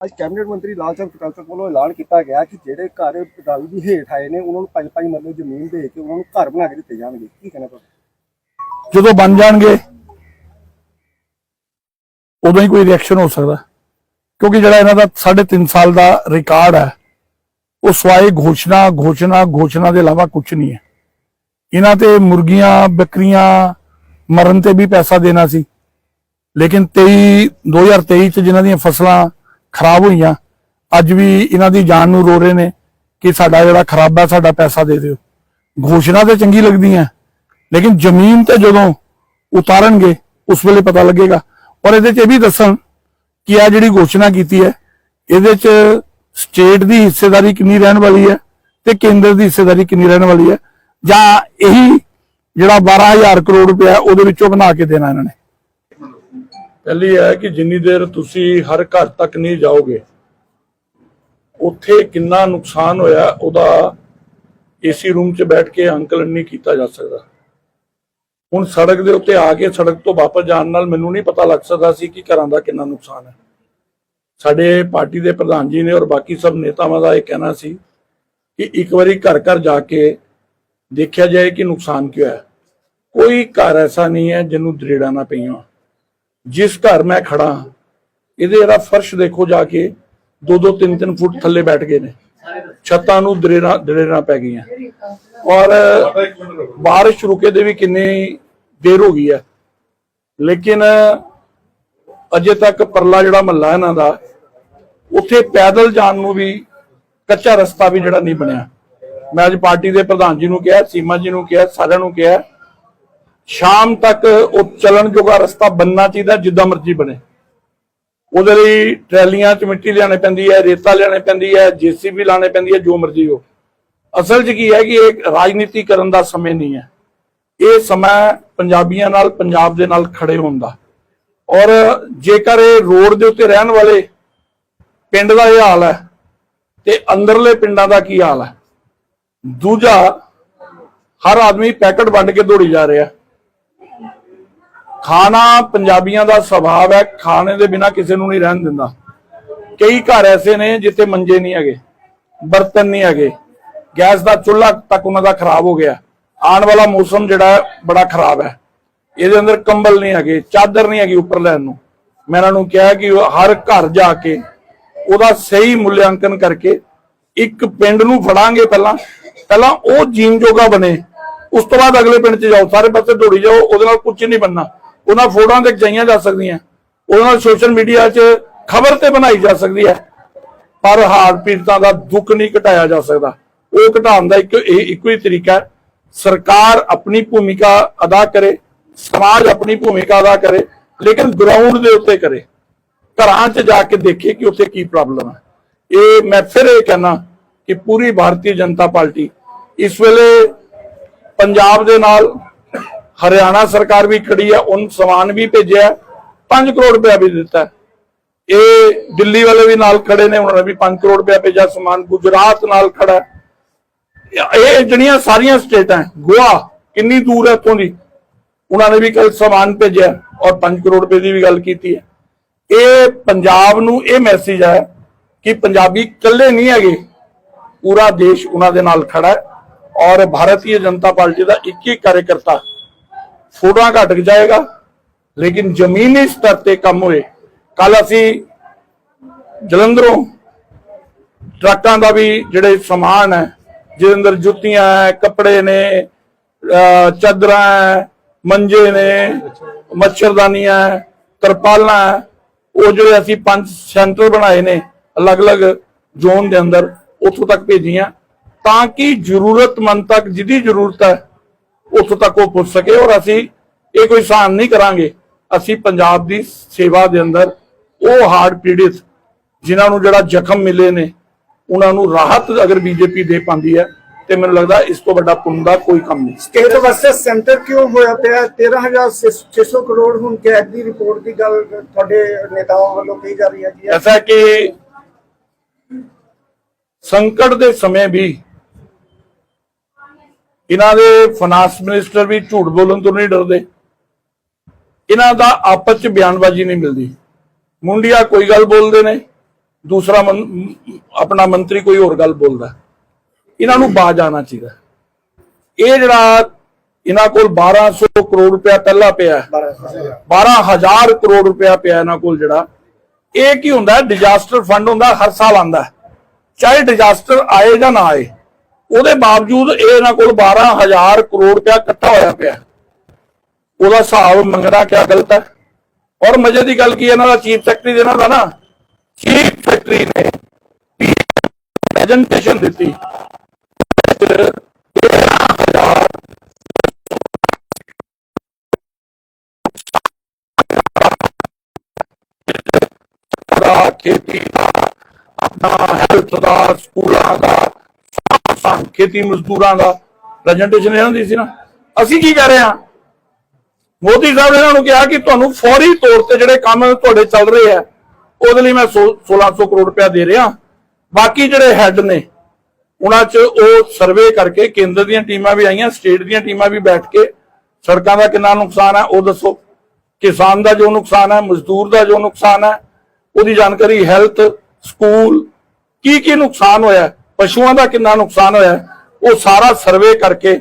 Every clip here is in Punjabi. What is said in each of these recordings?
ਅੱਜ ਕੈਬਨਿਟ ਮੰਤਰੀ ਲਾਲ ਚੰਦ ਵੱਲੋਂ ਐਲਾਨ ਕੀਤਾ ਗਿਆ ਕਿ ਜਿਹੜੇ ਘਰ ਪਟਾਲੀ ਦੀ ਹੇਠ ਆਏ ਨੇ, ਉਹਨਾਂ ਨੂੰ ਪੰਜ ਪੰਜ ਮਰਲੇ ਜ਼ਮੀਨ ਦੇ ਕੇ ਉਹਨਾਂ ਨੂੰ ਘਰ ਬਣਾ ਕੇ ਦਿੱਤੇ ਜਾਣਗੇ। ਕੀ ਕਹਿਣਾ ਤੁਹਾਡਾ? ਜਦੋਂ ਬਣ ਜਾਣਗੇ, ਉਦੋਂ ਹੀ ਕੋਈ ਰਿਐਕਸ਼ਨ ਹੋ ਸਕਦਾ। ਕਿਉਂਕਿ ਜਿਹੜਾ ਇਹਨਾਂ ਦਾ 3.5 ਸਾਲ ਦਾ ਰਿਕਾਰਡ ਹੈ, ਉਹ ਸਵਾਏ ਘੋਸ਼ਣਾ ਘੋਸ਼ਣਾ ਘੋਸ਼ਣਾ ਦੇ ਇਲਾਵਾ ਕੁਝ ਨਹੀਂ ਹੈ। ਇਹਨਾਂ ਤੇ ਮੁਰਗੀਆਂ, ਬੱਕਰੀਆਂ ਮਰਨ ਤੇ ਵੀ ਪੈਸਾ ਦੇਣਾ ਸੀ। ਲੇਕਿਨ 23 2023 ਚ ਜਿਨ੍ਹਾਂ ਦੀਆਂ ਫਸਲਾਂ ਖਰਾਬ ਹੋਈਆਂ। ਅੱਜ ਵੀ ਇਹਨਾਂ ਦੀ ਜਾਨ ਨੂੰ ਰੋ ਰਹੇ ਨੇ ਕਿ ਸਾਡਾ ਜਿਹੜਾ ਖਰਾਬਾ ਸਾਡਾ ਪੈਸਾ ਦੇ ਦਿਓ। ਘੋਸ਼ਣਾ ਤੇ ਚੰਗੀ ਲੱਗਦੀਆਂ, ਲੇਕਿਨ ਜ਼ਮੀਨ ਤੇ ਜਦੋਂ ਉਤਾਰਨਗੇ, ਉਸ ਵੇਲੇ ਪਤਾ ਲੱਗੇਗਾ। ਔਰ ਇਹਦੇ ਚ ਇਹ ਵੀ ਦੱਸਣ ਕਿ ਆ ਜਿਹੜੀ ਘੋਸ਼ਣਾ ਕੀਤੀ ਹੈ, ਇਹਦੇ ਚ ਸਟੇਟ ਦੀ ਹਿੱਸੇਦਾਰੀ ਕਿੰਨੀ ਰਹਿਣ ਵਾਲੀ ਹੈ ਤੇ ਕੇਂਦਰ ਦੀ ਹਿੱਸੇਦਾਰੀ ਕਿੰਨੀ ਰਹਿਣ ਵਾਲੀ ਹੈ। ਜਾਂ ਇਹੀ ਜਿਹੜਾ 12000 ਕਰੋੜ ਰੁਪਇਆ ਉਹਦੇ ਵਿੱਚੋਂ ਬਣਾ ਕੇ ਦੇਣਾ ਇਹਨਾਂ ਨੇ। ਪਹਿਲੀ ਹੈ ਕਿ ਜਿੰਨੀ ਦੇਰ ਤੁਸੀਂ ਹਰ ਘਰ ਤੱਕ ਨਹੀਂ ਜਾਓਗੇ, ਉੱਥੇ ਕਿੰਨਾ ਨੁਕਸਾਨ ਹੋਇਆ ਉਹਦਾ ਏਸੀ ਰੂਮ 'ਚ ਬੈਠ ਕੇ ਅੰਕਲਨ ਨਹੀਂ ਕੀਤਾ ਜਾ ਸਕਦਾ। ਹੁਣ ਸੜਕ ਦੇ ਉੱਤੇ ਆ ਕੇ ਸੜਕ ਤੋਂ ਵਾਪਸ ਜਾਣ ਨਾਲ ਮੈਨੂੰ ਨਹੀਂ ਪਤਾ ਲੱਗ ਸਕਦਾ ਸੀ ਕਿ ਘਰਾਂ ਦਾ ਕਿੰਨਾ ਨੁਕਸਾਨ ਹੈ। ਸਾਡੇ ਪਾਰਟੀ ਦੇ ਪ੍ਰਧਾਨ ਜੀ ਨੇ ਔਰ ਬਾਕੀ ਸਭ ਨੇਤਾਵਾਂ ਦਾ ਇਹ ਕਹਿਣਾ ਸੀ ਕਿ ਇੱਕ ਵਾਰੀ ਘਰ ਘਰ ਜਾ ਕੇ ਦੇਖਿਆ ਜਾਏ ਕਿ ਨੁਕਸਾਨ ਕਿਉਂ ਹੈ। ਕੋਈ ਘਰ ਐਸਾ ਨਹੀਂ ਹੈ ਜਿਹਨੂੰ ਦਰੇੜਾਂ ਨਾ ਪਈਆਂ ਜਿਸ ਘਰ ਮੈਂ ਖੜਾ ਹਾਂ, ਇਹਦੇ ਜਿਹੜਾ ਫਰਸ਼ ਦੇਖੋ ਜਾ ਕੇ 2-2 3-3 ਫੁੱਟ ਥੱਲੇ ਬੈਠ ਗਏ ਨੇ। ਛੱਤਾਂ ਨੂੰ ਦਰੇੜਾਂ ਦਰੇੜਾਂ ਪੈ ਗਈਆਂ। ਔਰ ਬਾਰਿਸ਼ ਰੁਕੇ ਦੇ ਵੀ ਕਿੰਨੀ ਦੇਰ ਹੋ ਗਈ ਹੈ। ਲੇਕਿਨ ਅਜੇ ਤੱਕ ਪਰਲਾ ਜਿਹੜਾ ਮਹੱਲਾ ਇਹਨਾਂ ਦਾ ਉੱਥੇ ਪੈਦਲ ਜਾਣ ਨੂੰ ਵੀ ਕੱਚਾ ਰਸਤਾ ਵੀ ਜਿਹੜਾ ਨਹੀਂ ਬਣਿਆ। ਮੈਂ ਅੱਜ ਪਾਰਟੀ ਦੇ ਪ੍ਰਧਾਨ ਜੀ ਨੂੰ ਕਿਹਾ ਸੀਮਾ ਜੀ ਨੂੰ ਕਿਹਾ ਸਾਰਿਆਂ ਨੂੰ ਕਿਹਾ ਸ਼ਾਮ ਤੱਕ ਉਹ ਚੱਲਣ ਜੋਗਾ ਰਸਤਾ ਬੰਨਣਾ ਚਾਹੀਦਾ ਜਿੱਦਾਂ ਮਰਜ਼ੀ ਬਣੇ। ਉਹਦੇ ਲਈ ਟਰੈਲੀਆਂ ਚ ਮਿੱਟੀ ਲਿਆਣੇ ਪੈਂਦੀ ਹੈ, ਰੇਤਾ ਲਿਆਣੇ ਪੈਂਦੀ ਹੈ, ਜੀਸੀਬੀ ਲਾਣੇ ਪੈਂਦੀ ਹੈ, ਜੋ ਮਰਜ਼ੀ ਹੋ। ਅਸਲ 'ਚ ਕੀ ਹੈ ਕਿ ਇਹ ਰਾਜਨੀਤੀ ਕਰਨ ਦਾ ਸਮੇਂ ਨਹੀਂ ਹੈ। ਇਹ ਸਮਾਂ ਪੰਜਾਬੀਆਂ ਨਾਲ, ਪੰਜਾਬ ਦੇ ਨਾਲ ਖੜੇ ਹੋਣ ਦਾ। ਔਰ ਜੇਕਰ ਇਹ ਰੋਡ ਦੇ ਉੱਤੇ ਰਹਿਣ ਵਾਲੇ ਪਿੰਡ ਦਾ ਇਹ ਹਾਲ ਹੈ ਤੇ ਅੰਦਰਲੇ ਪਿੰਡਾਂ ਦਾ ਕੀ ਹਾਲ ਹੈ। ਦੂਜਾ, ਹਰ ਆਦਮੀ ਪੈਕਟ ਵੰਡ ਕੇ ਦੌੜੀ ਜਾ ਰਿਹਾ। ਖਾਣਾ ਪੰਜਾਬੀਆਂ ਦਾ ਸੁਭਾਅ ਹੈ, ਖਾਣੇ ਦੇ ਬਿਨਾ ਕਿਸੇ ਨੂੰ ਨਹੀਂ ਰਹਿਣ ਦਿੰਦਾ। ਕਈ ਘਰ ਐਸੇ ਨੇ ਜਿੱਥੇ ਮੰਜੇ ਨਹੀਂ ਹੈਗੇ, ਬਰਤਨ ਨਹੀਂ ਹੈਗੇ, ਗੈਸ ਦਾ ਚੁੱਲ੍ਹਾ ਤੱਕ ਉਹਨਾਂ ਦਾ ਖਰਾਬ ਹੋ ਗਿਆ। ਆਉਣ ਵਾਲਾ ਮੌਸਮ ਜਿਹੜਾ ਬੜਾ ਖਰਾਬ ਹੈ। ਇਹਦੇ ਅੰਦਰ ਕੰਬਲ ਨਹੀਂ ਹੈਗੇ, ਚਾਦਰ ਨਹੀਂ ਹੈਗੀ ਉੱਪਰ ਲੈਣ ਨੂੰ। ਮੈਂ ਇਹਨਾਂ ਨੂੰ ਕਿਹਾ ਕਿ ਹਰ ਘਰ ਜਾ ਕੇ ਉਹਦਾ ਸਹੀ ਮੁੱਲਿਆਂਕਨ ਕਰਕੇ ਇੱਕ ਪਿੰਡ ਨੂੰ ਫੜਾਂਗੇ ਪਹਿਲਾਂ। ਪਹਿਲਾਂ ਉਹ ਜੀਣ ਜੋਗਾ ਬਣੇ। ਉਸ ਤੋਂ ਬਾਅਦ ਅਗਲੇ ਪਿੰਡ 'ਚ ਜਾਓ, ਸਾਰੇ ਪਾਸੇ ਦੌੜੀ ਜਾਓ, ਉਹਦੇ ਨਾਲ ਕੁਝ ਨਹੀਂ ਬਣਨਾ। ਉਹਨਾਂ ਫੋਟੋਆਂ ਤੇ ਖਿਚਾਈਆਂ ਜਾ ਸਕਦੀਆਂ। ਉਹਦੇ ਨਾਲ ਸੋਸ਼ਲ ਮੀਡੀਆ 'ਚ ਖਬਰ ਤੇ ਬਣਾਈ ਜਾ ਸਕਦੀ ਹੈ। ਪਰ ਹਾਰ ਪੀੜਤਾਂ ਦਾ ਦੁੱਖ ਨਹੀਂ ਘਟਾਇਆ ਜਾ ਸਕਦਾ। ਉਹ ਘਟਾਉਣ ਦਾ ਇੱਕ ਇੱਕੋ ਹੀ ਤਰੀਕਾ ਹੈ। ਸਰਕਾਰ ਆਪਣੀ ਭੂਮਿਕਾ ਅਦਾ ਕਰੇ, ਸਮਾਜ ਆਪਣੀ ਭੂਮਿਕਾ ਅਦਾ ਕਰੇ, ਲੇਕਿਨ ਗਰਾਊਂਡ ਦੇ ਉੱਤੇ ਕਰੇ। ਘਰਾਂ 'ਚ ਜਾ ਕੇ ਦੇਖੇ ਕਿ ਉੱਥੇ ਕੀ ਪ੍ਰੋਬਲਮ ਹੈ। ਇਹ ਮੈਂ ਫਿਰ ਇਹ ਕਹਿਣਾ ਕਿ ਪੂਰੀ ਭਾਰਤੀ ਜਨਤਾ ਪਾਰਟੀ ਇਸ ਵੇਲੇ ਪੰਜਾਬ ਦੇ ਨਾਲ ਹਰਿਆਣਾ ਸਰਕਾਰ ਵੀ ਖੜੀ ਹੈ, ਉਹਨ ਸਮਾਨ ਵੀ ਭੇਜਿਆ 5 ਕਰੋੜ ਰੁਪਇਆ ਵੀ ਦਿੱਤਾ ਇਹ ਦਿੱਲੀ ਵਾਲੇ ਵੀ ਨਾਲ ਖੜੇ ਨੇ, ਉਹਨਾਂ ਨੇ ਵੀ 5 ਕਰੋੜ ਰੁਪਇਆ ਭੇਜਿਆ ਸਮਾਨ, ਗੁਜਰਾਤ ਨਾਲ ਖੜਾ ਇਹ ਜਿਹੜੀਆਂ ਸਾਰੀਆਂ ਸਟੇਟਾਂ ਗੋਆ ਕਿੰਨੀ ਦੂਰ ਹੈ ਇੱਥੋਂ ਦੀ, ਉਹਨਾਂ ਨੇ ਵੀ ਕੱਲ ਸਮਾਨ ਭੇਜਿਆ ਔਰ 5 ਕਰੋੜ ਰੁਪਏ ਦੀ ਵੀ ਗੱਲ ਕੀਤੀ ਹੈ। ਇਹ ਪੰਜਾਬ ਨੂੰ ਇਹ ਮੈਸੇਜ ਹੈ ਕਿ ਪੰਜਾਬੀ ਇਕੱਲੇ ਨਹੀਂ ਹੈਗੇ, ਪੂਰਾ ਦੇਸ਼ ਉਹਨਾਂ ਦੇ ਨਾਲ ਖੜਾ ਹੈ ਔਰ ਭਾਰਤੀ ਜਨਤਾ ਪਾਰਟੀ ਦਾ ਇੱਕ ਹੀ ਕਾਰਜਕਰਤਾ ਫੋਟੋਆਂ ਘਟ ਜਾਏਗਾ। ਲੇਕਿਨ ਜ਼ਮੀਨੀ ਸਤਰ ਤੇ ਕੰਮ ਹੋਏ। ਕੱਲ ਅਸੀਂ ਜਲੰਧਰੋਂ ਟਰੱਕਾਂ ਦਾ ਵੀ ਜਿਹੜੇ ਸਮਾਨ ਹੈ ਜਿਹਦੇ ਅੰਦਰ ਜੁੱਤੀਆਂ ਹੈ ਕੱਪੜੇ ਨੇ ਚਾਦਰਾਂ ਹੈ ਮੰਜੇ ਨੇ ਮੱਛਰਦਾਨੀਆਂ ਹੈ, ਤਰਪਾਲਾਂ ਉਹ ਜਿਹੜੇ ਅਸੀਂ ਪੰਜ ਸੈਂਟਰ ਬਣਾਏ ਨੇ ਅਲੱਗ-ਅਲੱਗ ਜ਼ੋਨ ਦੇ ਅੰਦਰ ਉੱਥੋਂ ਤੱਕ ਭੇਜੀਆਂ। ਤਾਂ ਕਿ ਜ਼ਰੂਰਤਮੰਦ ਤੱਕ ਜਿਹਦੀ ਜ਼ਰੂਰਤ ਹੈ ਉੱਥੋਂ ਤੱਕ ਉਹ ਪੁੱਜ ਸਕੇ ਔਰ ਅਸੀਂ ਇਹ ਕੋਈ ਸਾਨ ਨਹੀਂ ਕਰਾਂਗੇ। ਅਸੀਂ ਪੰਜਾਬ ਦੀ ਸੇਵਾ ਦੇ ਅੰਦਰ ਉਹ ਹਾਰਡ ਪੀੜਿਤ ਜਿਨ੍ਹਾਂ ਨੂੰ ਜਿਹੜਾ ਜ਼ਖਮ ਮਿਲੇ ਨੇ ਉਹਨਾਂ ਨੂੰ ਰਾਹਤ ਅਗਰ ਬੀਜੇਪੀ ਦੇ ਪਾਉਂਦੀ ਹੈ ਤੇ ਮੈਨੂੰ ਲੱਗਦਾ ਇਸ ਤੋਂ ਵੱਡਾ ਪੁੰਨ ਦਾ ਕੋਈ ਕੰਮ ਨਹੀਂ। ਸਟੇਟ ਵਰਸਸ ਸੈਂਟਰ ਕਿਉਂ ਹੋਇਆ ਪਿਆ? 13600 ਕਰੋੜ ਹੁਣ ਕੈਦ ਦੀ ਰਿਪੋਰਟ ਦੀ ਗੱਲ ਤੁਹਾਡੇ ਨੇਤਾਵਾਂ ਵੱਲੋਂ ਕਹੀ ਜਾ ਰਹੀ ਹੈ ਜੀ। ਐਸਾ ਕਿ ਸੰਕਟ ਦੇ ਸਮੇਂ ਵੀ ਇਹਨਾਂ ਦੇ ਫਾਈਨਾਂਸ ਮਿਨਿਸਟਰ ਵੀ ਝੂਠ ਬੋਲਣ ਤੋਂ ਨਹੀਂ ਡਰਦੇ। ਇਹਨਾਂ ਦਾ ਆਪਸ ਚ ਬਿਆਨਬਾਜ਼ੀ ਨਹੀਂ ਮਿਲਦੀ। ਮੁੰਡਿਆ ਕੋਈ ਗੱਲ ਬੋਲਦੇ ਨੇ, ਦੂਸਰਾ ਮੰ- ਆਪਣਾ ਮੰਤਰੀ ਕੋਈ ਹੋਰ ਗੱਲ ਬੋਲਦਾ। ਇਹਨਾਂ ਨੂੰ ਬਾਜ ਆਣਾ ਚਾਹੀਦਾ। ਇਹ ਜਿਹੜਾ ਇਹਨਾਂ ਕੋਲ 1200 ਕਰੋੜ ਰੁਪਇਆ ਪਹਿਲਾਂ ਪਿਆ ਹੈ। 12000 ਕਰੋੜ ਰੁਪਇਆ ਪਿਆ ਇਹਨਾਂ ਕੋਲ ਜਿਹੜਾ। ਇਹ ਕੀ ਹੁੰਦਾ ਡਿਜ਼ਾਸਟਰ ਫੰਡ ਹੁੰਦਾ, ਹਰ ਸਾਲ ਆਂਦਾ ਚਾਹੇ ਡਿਜ਼ਾਸਟਰ ਆਏ ਜਾਂ ਨਾ ਆਏ ਉਹਦੇ ਬਾਵਜੂਦ ਇਹ ਇਹਨਾਂ ਕੋਲ 12000 ਕਰੋੜ ਰੁਪਇਆ ਇਕੱਠਾ ਹੋਇਆ ਪਿਆ। ਉਹਦਾ ਹਿਸਾਬ ਮੰਗਣਾ ਕਿਆ ਗਲਤ ਹੈ? ਔਰ ਮਜ਼ੇ ਦੀ ਗੱਲ ਕੀ ਇਹਨਾਂ ਦਾ ਚੀਫ ਸੈਕਟਰੀ ਇਹਨਾਂ ਦਾ ਨਾ ਚੀਫ ਸੈਕਟਰੀ ਨੇ ਪ੍ਰੈਜੈਂਟੇਸ਼ਨ ਦਿੱਤੀ। ਖੇਤੀ ਦਾ, ਆਪਣਾ ਹੈਲਥ ਦਾ, ਸਕੂਲਾਂ ਦਾ ਖੇਤੀ ਮਜ਼ਦੂਰਾਂ ਦਾ ਪ੍ਰੈਜੈਂਟੇਸ਼ਨ ਇਹਨਾਂ ਦੀ ਸੀ ਨਾ। ਅਸੀਂ ਕੀ ਕਰ ਰਹੇ ਹਾਂ? ਮੋਦੀ ਸਾਹਿਬ ਨੇ ਇਹਨਾਂ ਨੂੰ ਕਿਹਾ ਕਿ ਤੁਹਾਨੂੰ ਫੌਰੀ ਤੌਰ ਤੇ ਜਿਹੜੇ ਕੰਮ ਤੁਹਾਡੇ ਚੱਲ ਰਹੇ ਆ ਉਹਦੇ ਲਈ ਮੈਂ ਸੋ- 1600 ਕਰੋੜ ਰੁਪਇਆ ਦੇ ਰਿਹਾ। ਬਾਕੀ ਜਿਹੜੇ ਹੈੱਡ ਨੇ, ਉਹਨਾਂ 'ਚ ਉਹ ਸਰਵੇ ਕਰਕੇ ਕੇਂਦਰ ਦੀਆਂ ਟੀਮਾਂ ਵੀ ਆਈਆਂ ਸਟੇਟ ਦੀਆਂ ਟੀਮਾਂ ਵੀ ਬੈਠ ਕੇ ਸੜਕਾਂ ਦਾ ਕਿੰਨਾ ਨੁਕਸਾਨ ਹੈ, ਉਹ ਦੱਸੋ। ਕਿਸਾਨ ਦਾ ਜੋ ਨੁਕਸਾਨ ਹੈ, ਮਜ਼ਦੂਰ ਦਾ ਜੋ ਨੁਕਸਾਨ ਹੈ, ਉਹਦੀ ਜਾਣਕਾਰੀ ਹੈਲਥ ਸਕੂਲ ਕੀ ਕੀ ਨੁਕਸਾਨ ਹੋਇਆ ਪਸ਼ੂਆਂ ਦਾ ਕਿੰਨਾ ਨੁਕਸਾਨ ਹੋਇਆ ਉਹ ਸਾਰਾ ਸਰਵੇ ਕਰਕੇ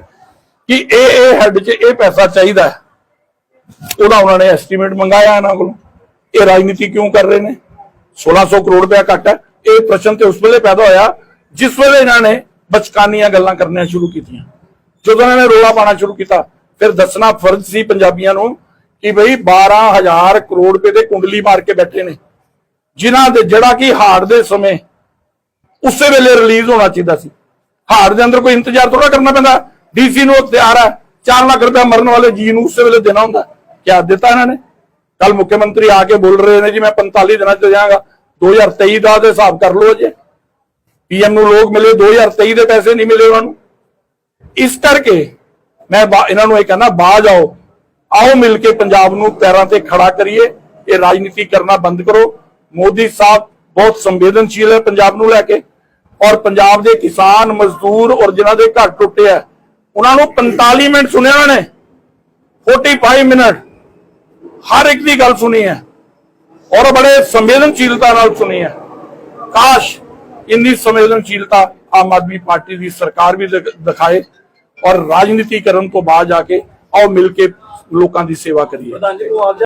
ਕਿ ਇਹ ਇਹ ਹੈੱਡ 'ਚ ਇਹ ਪੈਸਾ ਚਾਹੀਦਾ ਹੈ। ਉਹਦਾ ਉਹਨਾਂ ਨੇ ਐਸਟੀਮੇਟ ਮੰਗਾਇਆ ਇਹਨਾਂ ਕੋਲੋਂ। ਇਹ ਰਾਜਨੀਤੀ ਕਿਉਂ ਕਰ ਰਹੇ ਨੇ? 1600 ਕਰੋੜ ਰੁਪਇਆ ਘੱਟ ਹੈ। ਇਹ ਪ੍ਰਸ਼ਨ ਤੇ ਉਸ ਵੇਲੇ ਪੈਦਾ ਹੋਇਆ, ਜਿਸ ਵੇਲੇ ਇਹਨਾਂ ਨੇ ਬਚਕਾਨੀਆਂ ਗੱਲਾਂ ਕਰਨੀਆਂ ਸ਼ੁਰੂ ਕੀਤੀਆਂ। ਜਦੋਂ ਇਹਨਾਂ ਨੇ ਰੋਲਾ ਪਾਣਾ ਸ਼ੁਰੂ ਕੀਤਾ, ਫਿਰ ਦੱਸਣਾ ਫਰਜ਼ ਸੀ ਪੰਜਾਬੀਆਂ ਨੂੰ ਕਿ ਬਈ 12000 ਕਰੋੜ ਰੁਪਏ ਦੇ ਕੁੰਡਲੀ ਮਾਰ ਕੇ ਬੈਠੇ ਨੇ। ਜਿਨ੍ਹਾਂ ਦੇ ਜਿਹੜਾ ਕਿ ਹਾਰ ਦੇ ਸਮੇਂ ਉਸੇ ਵੇਲੇ ਰਿਲੀਜ਼ ਹੋਣਾ ਚਾਹੀਦਾ ਸੀ। ਹਾਰ ਦੇ ਅੰਦਰ ਕੋਈ ਇੰਤਜ਼ਾਰ ਥੋੜਾ ਕਰਨਾ ਪੈਂਦਾ। ਡੀਸੀ ਨੂੰ ਅਖਤਿਆਰ ਹੈ। 4 ਲੱਖ ਰੁਪਏ ਮਰਨ ਵਾਲੇ ਜੀ ਨੂੰ ਉਸੇ ਵੇਲੇ ਦੇਣਾ ਹੁੰਦਾ। ਕਿਆ ਦਿੱਤਾ ਇਹਨਾਂ ਨੇ? ਕੱਲ ਮੁੱਖ ਮੰਤਰੀ ਆ ਕੇ ਬੋਲ ਰਹੇ ਨੇ ਜੀ, ਮੈਂ 45 ਦਿਨਾਂ ਚ ਜਾਵਾਂਗਾ 2023 ਦਾ ਤੇ ਹਿਸਾਬ ਕਰ ਲਓ ਜੇ ਪੀਐਮ ਨੂੰ ਲੋਕ ਮਿਲੇ 2023 ਦੇ ਪੈਸੇ ਨਹੀਂ ਮਿਲੇ ਉਹਨਾਂ ਨੂੰ। ਇਸ ਕਰਕੇ ਮੈਂ ਬਾ- ਇਹਨਾਂ ਨੂੰ ਇਹ ਕਹਿੰਦਾ, ਬਾਜ ਆਓ। ਆਓ ਮਿਲ ਕੇ ਪੰਜਾਬ ਨੂੰ ਪੈਰਾਂ ਤੇ ਖੜਾ ਕਰੀਏ। ਇਹ ਰਾਜਨੀਤੀ ਕਰਨਾ ਬੰਦ ਕਰੋ। ਮੋਦੀ ਸਾਹਿਬ ਬਹੁਤ ਸੰਵੇਦਨਸ਼ੀਲ ਹੈ ਪੰਜਾਬ ਨੂੰ ਲੈ ਕੇ। ਔਰ ਪੰਜਾਬ ਦੇ ਕਿਸਾਨ, ਮਜ਼ਦੂਰ ਔਰ ਜਿਨ੍ਹਾਂ ਦੇ ਘਰ ਟੁੱਟੇ ਆ, ਉਹਨਾਂ ਨੂੰ 45 ਮਿੰਟ ਸੁਣਿਆ ਉਹਨਾਂ ਨੇ 45 ਮਿੰਟ। ਹਰ ਇੱਕ ਦੀ ਗੱਲ ਸੁਣੀ ਹੈ ਔਰ ਬੜੇ ਸੰਵੇਦਨਸ਼ੀਲਤਾ ਨਾਲ ਸੁਣੀ ਹੈ। ਕਾਸ਼ ਇੰਨੀ ਸੰਵੇਦਨਸ਼ੀਲਤਾ ਆਮ ਆਦਮੀ ਪਾਰਟੀ ਦੀ ਸਰਕਾਰ ਵੀ ਦਿਖਾਏ ਔਰ ਰਾਜਨੀਤੀ ਕਰਨ ਤੋਂ ਬਾਅਦ ਜਾ ਕੇ ਆਓ ਮਿਲ ਕੇ ਲੋਕਾਂ ਦੀ ਸੇਵਾ ਕਰੀਏ।